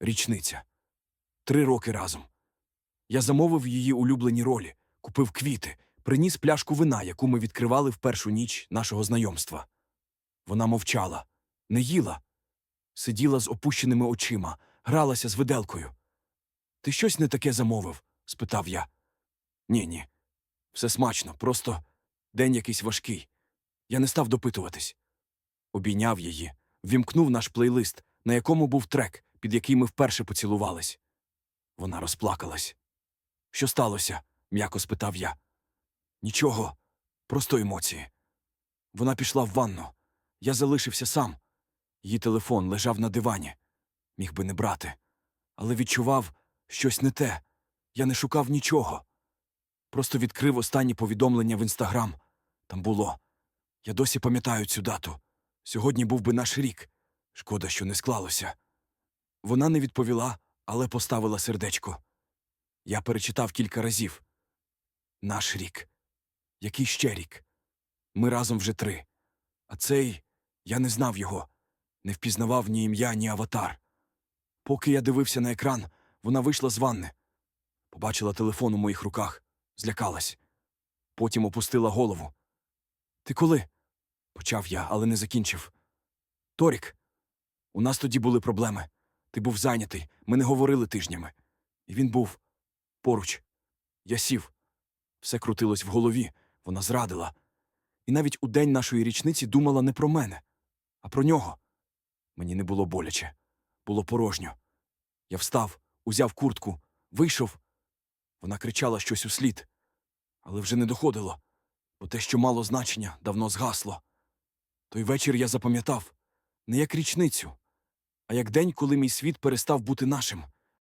Річниця. Три роки разом. Я замовив її улюблені ролі, купив квіти, приніс пляшку вина, яку ми відкривали в першу ніч нашого знайомства. Вона мовчала, не їла, сиділа з опущеними очима, гралася з виделкою. Ти щось не таке замовив? спитав я. Ні, ні. Все смачно, просто день якийсь важкий. Я не став допитуватись. Обійняв її, вімкнув наш плейлист, на якому був трек, під який ми вперше поцілувались. Вона розплакалась. Що сталося? м'яко спитав я. Нічого, просто емоції. Вона пішла в ванну. Я залишився сам. Її телефон лежав на дивані. Міг би не брати. Але відчував щось не те. Я не шукав нічого. Просто відкрив останні повідомлення в інстаграм. Там було. Я досі пам'ятаю цю дату. Сьогодні був би наш рік. Шкода, що не склалося. Вона не відповіла, але поставила сердечко. Я перечитав кілька разів. Наш рік. Який ще рік? Ми разом вже три. А цей я не знав його, не впізнавав ні ім'я, ні аватар. Поки я дивився на екран, вона вийшла з ванни. Побачила телефон у моїх руках, злякалась. Потім опустила голову. Ти коли? почав я, але не закінчив. Торік, у нас тоді були проблеми. Ти був зайнятий, ми не говорили тижнями. І він був поруч. Я сів. Все крутилось в голові, вона зрадила. І навіть у день нашої річниці думала не про мене, а про нього. Мені не було боляче, було порожньо. Я встав, узяв куртку, вийшов. Вона кричала щось услід, але вже не доходило, бо те, що мало значення, давно згасло. Той вечір я запам'ятав не як річницю, а як день, коли мій світ перестав бути нашим.